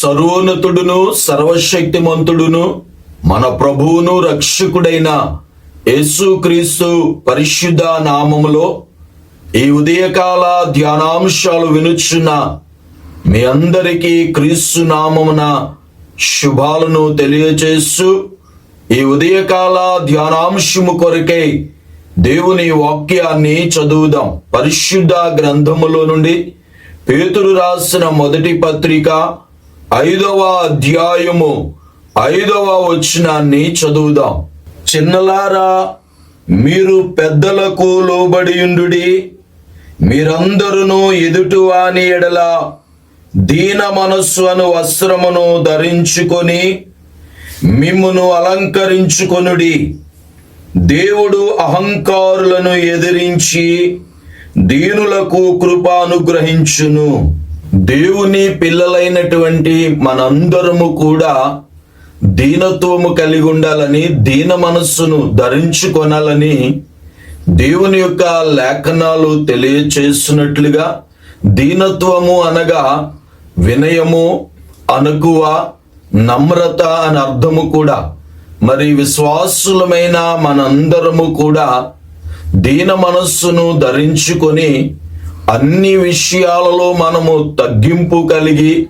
సర్వోన్నతుడును సర్వశక్తిమంతుడును మన ప్రభువును రక్షకుడైన యేసుక్రీస్తు పరిశుద్ధ నామములో ఈ ఉదయకాల ధ్యానాంశాలు వినుచున్న మీ అందరికీ క్రీస్తు నామమున శుభాలను తెలియజేస్తూ ఈ ఉదయకాల ధ్యానాంశము కొరకై దేవుని వాక్యాన్ని చదువుదాం. పరిశుద్ధ గ్రంథములో నుండి పేతురు రాసిన మొదటి పత్రిక ఐదవ అధ్యాయము ఐదవ వచనాన్ని చదువుదాం. చిన్నలారా మీరు పెద్దలకు లోబడియుండుడి మీరందరూ ఎదుటివాని ఎడల దీన మనస్సు అను వస్త్రమును ధరించుకొని మిమ్మును అలంకరించుకొనుడి. దేవుడు అహంకారులను ఎదిరించి దీనులకు కృప అనుగ్రహించును దేవుని పిల్లలైనటువంటి మనందరము కూడా దీనత్వము కలిగి ఉండాలని దీన మనస్సును ధరించుకొనాలని దేవుని యొక్క లేఖనాలు తెలియచేస్తున్నట్లుగా దీనత్వము అనగా వినయము అనుకువ నమ్రత అని అర్థము కూడా. మరి విశ్వాసులమైన మనందరము కూడా దీన మనస్సును ధరించుకొని అన్ని విషయాలలో మనము తగ్గింపు కలిగి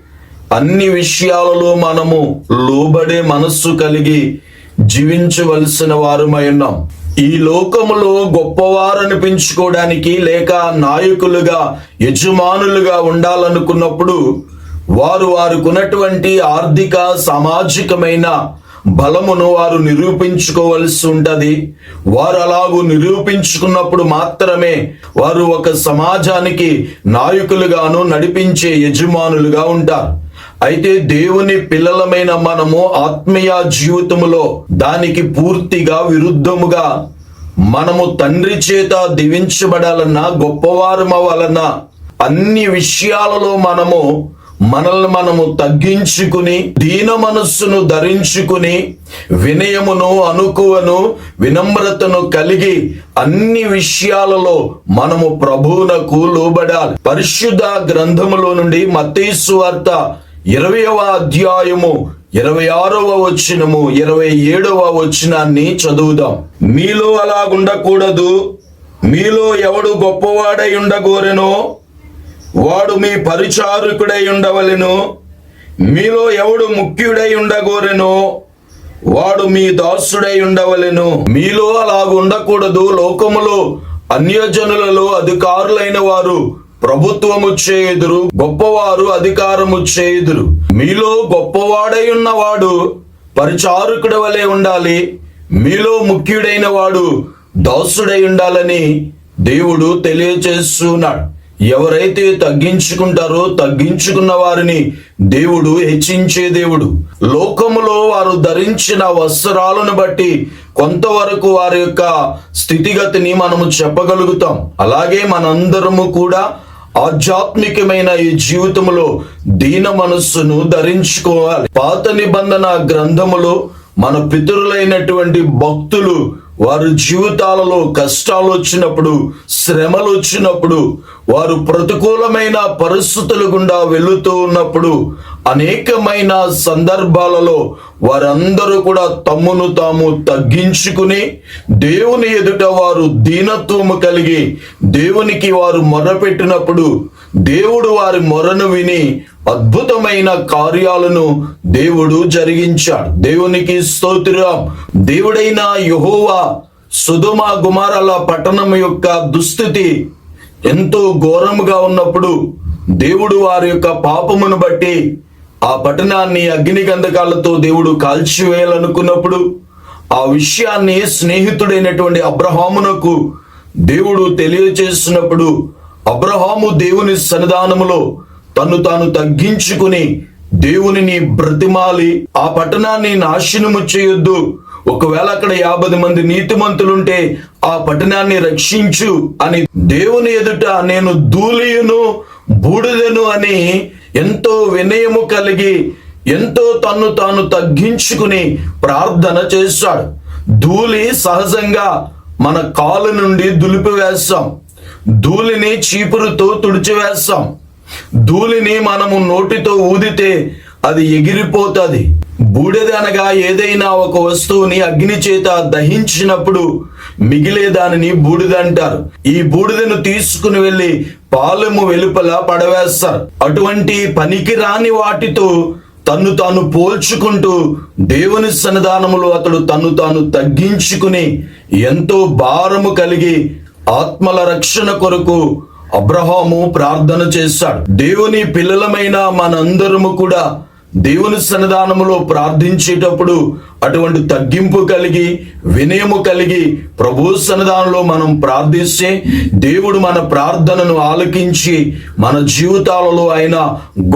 అన్ని విషయాలలో మనము లోబడే మనస్సు కలిగి జీవించవలసిన వారమై ఉన్నాం. ఈ లోకములో గొప్పవారనిపించుకోవడానికి లేక నాయకులుగా యజమానులుగా ఉండాలనుకున్నప్పుడు వారు వారుకున్నటువంటి ఆర్థిక సామాజికమైన బలమును వారు నిరూపించుకోవలసి ఉంటుంది. వారు అలాగూ నిరూపించుకున్నప్పుడు మాత్రమే వారు ఒక సమాజానికి నాయకులుగాను నడిపించే యజమానులుగా ఉంటారు. అయితే దేవుని పిల్లలమైన మనము ఆత్మీయ జీవితములో దానికి పూర్తిగా విరుద్ధముగా మనము తండ్రి చేత దీవించబడాలన్నా గొప్పవారమ వలన అన్ని విషయాలలో మనము మనల్ని మనము తగ్గించుకుని దీన మనస్సును ధరించుకుని వినయమును అనుకువను వినమ్రతను కలిగి అన్ని విషయాలలో మనము ప్రభువునకు లోబడాలి. పరిశుద్ధ గ్రంథములో నుండి మత్తీసు వార్త ఇరవయవ అధ్యాయము ఇరవై ఆరవ వచ్చినము ఇరవై ఏడవ వచ్చినాన్ని చదువుదాం. మీలో అలా ఉండకూడదు. మీలో ఎవడు గొప్పవాడై ఉండగోరెనో వాడు మీ పరిచారకుడై ఉండవలెను. మీలో ఎవడు ముఖ్యుడై ఉండగోరెను వాడు మీ దాసుడై ఉండవలెను. మీలో అలాగ ఉండకూడదు. లోకములో అన్యజనులలో అధికారులైన వారు ప్రభుత్వము చేయుదురు గొప్పవారు అధికారము చేయుదురు మీలో గొప్పవాడై ఉన్నవాడు పరిచారకుడి వలె ఉండాలి. మీలో ముఖ్యుడైన వాడు దాసుడై ఉండాలని దేవుడు తెలియచేస్తున్నాడు. ఎవరైతే తగ్గించుకుంటారో తగ్గించుకున్న వారిని దేవుడు హెచ్చించే దేవుడు. లోకములో వారు ధరించిన వస్త్రాలను బట్టి కొంతవరకు వారి యొక్క స్థితిగతిని మనము చెప్పగలుగుతాం. అలాగే మనందరము కూడా ఆధ్యాత్మికమైన ఈ జీవితంలో దీన మనస్సును ధరించుకోవాలి. పాత నిబంధన గ్రంథములో మన పితరులైనటువంటి భక్తులు వారి జీవితాలలో కష్టాలు వచ్చినప్పుడు శ్రమలు వచ్చినప్పుడు వారు ప్రతికూలమైన పరిస్థితుల గుండా వెళుతూ ఉన్నప్పుడు అనేకమైన సందర్భాలలో వారందరూ కూడా తమ్మును తాము తగ్గించుకుని దేవుని ఎదుట వారు దీనత్వము కలిగి దేవునికి వారు మొరపెట్టినప్పుడు దేవుడు వారి మొరను విని అద్భుతమైన కార్యాలను దేవుడు జరిగించాడు. దేవునికి స్తోత్రం. దేవుడైన యహోవా సుధుమ గుమారాల పట్టణం యొక్క దుస్థితి ఎంతో ఘోరముగా ఉన్నప్పుడు దేవుడు వారి యొక్క పాపమును బట్టి ఆ పట్టణాన్ని అగ్ని గంధకాలతో దేవుడు కాల్చివేయాలనుకున్నప్పుడు ఆ విషయాన్ని స్నేహితుడైనటువంటి అబ్రహామునకు దేవుడు తెలియచేసినప్పుడు అబ్రహాము దేవుని సన్నిధానములో తను తాను తగ్గించుకుని దేవునిని బ్రతిమాలి ఆ పట్టణాన్ని నాశనము చేయొద్దు ఒకవేళ అక్కడ యాభై మంది నీతిమంతులుంటే ఆ పట్టణాన్ని రక్షించు అని దేవుని ఎదుట నేను ధూళియును బూడిదను అని ఎంతో వినయము కలిగి ఎంతో తన్ను తాను తగ్గించుకుని ప్రార్థన చేశాడు. ధూళి సహజంగా మన కాలు నుండి దులిపివేస్తాం. ధూళిని చీపురుతో తుడిచివేస్తాం. ధూళిని మనము నోటితో ఊదితే అది ఎగిరిపోతుంది. బూడిద అనగా ఏదైనా ఒక వస్తువుని అగ్ని చేత దహించినప్పుడు మిగిలే దానిని బూడిద అంటారు. ఈ బూడిదను తీసుకుని వెళ్ళి పాలెము వెలుపల పడవేస్తారు. అటువంటి పనికి రాని వాటితో తన్ను తాను పోల్చుకుంటూ దేవుని సన్నిధానములో అతడు తన్ను తాను తగ్గించుకుని ఎంతో భారము కలిగి ఆత్మల రక్షణ కొరకు అబ్రహాము ప్రార్థన చేశాడు. దేవుని పిల్లలమైన మనందరము కూడా దేవుని సన్నిధానములో ప్రార్థించేటప్పుడు అటువంటి తగ్గింపు కలిగి వినయము కలిగి ప్రభు సన్నిధానంలో మనం ప్రార్థిస్తే దేవుడు మన ప్రార్థనను ఆలకించి మన జీవితాలలో ఆయన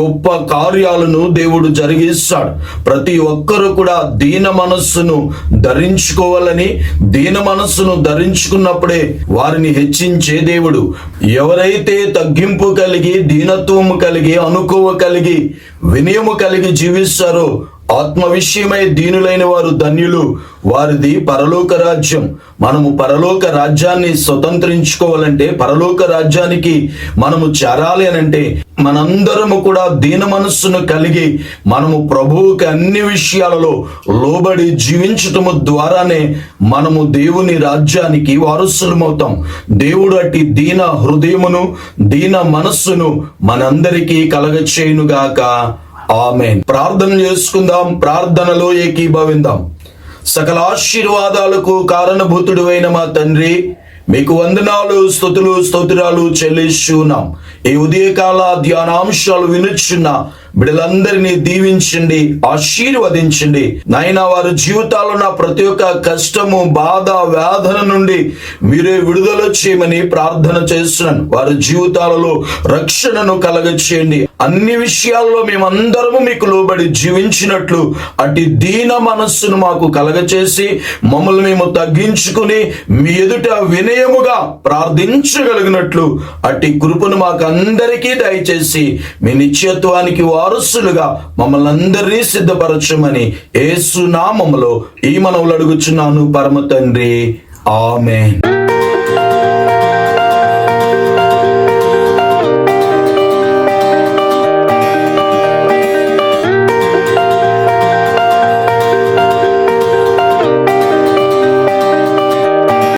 గొప్ప కార్యాలను దేవుడు జరిగిస్తాడు. ప్రతి ఒక్కరూ కూడా దీన మనస్సును ధరించుకోవాలని దీన మనస్సును ధరించుకున్నప్పుడే వారిని హెచ్చించే దేవుడు. ఎవరైతే తగ్గింపు కలిగి దీనత్వము కలిగి అనుకోవ కలిగి వినయము కలిగి జీవిస్తారో ఆత్మ విషయమై దీనులైన వారు ధన్యులు. వారిది పరలోక రాజ్యం. మనము పరలోక రాజ్యాన్ని స్వతంత్రించుకోవాలంటే పరలోక రాజ్యానికి మనము చేరాలి అని అంటే మనందరము కూడా దీన మనస్సును కలిగి మనము ప్రభువుకి అన్ని విషయాలలో లోబడి జీవించటము ద్వారానే మనము దేవుని రాజ్యానికి వారసులమవుతాం. దేవుడు అట్టి దీన హృదయమును దీన మనస్సును మనందరికీ కలగచేయునుగాక. ఆమెన్. ప్రార్థన చేసుకుందాం ప్రార్థనలో ఏకీభవిందాం. సకల ఆశీర్వాదాలకు కారణభూతుడు అయిన మా తండ్రి మీకు వందనాలు స్థుతులు స్తోత్రాలు చెల్లిస్తున్నాం. ఈ ఉదయకాల ధ్యానాంశాలు వినుచున్న బిడ్డలందరినీ దీవించండి ఆశీర్వదించండి. నాయన వారి జీవితాల్లో నా ప్రతి ఒక్క కష్టము బాధ వేదన నుండి మీరే విడుదల చేయమని ప్రార్థన చేస్తున్నాను. వారి జీవితాలలో రక్షణను కలగచేయండి. అన్ని విషయాల్లో మేమందరము మీకు లోబడి జీవించినట్లు అటు దీన మనస్సును మాకు కలగచేసి మమ్మల్ని మేము తగ్గించుకుని మీ ఎదుట వినయముగా ప్రార్థించగలిగినట్లు అట్టి కృపను మాకు అందరికీ దయచేసి మీ నిత్యత్వానికి వారసులుగా మమ్మల్ని అందరినీ సిద్ధపరచమని ఏసునామములో ఈ మనవులు అడుగుచున్నాను. పరమ తండ్రి. ఆమె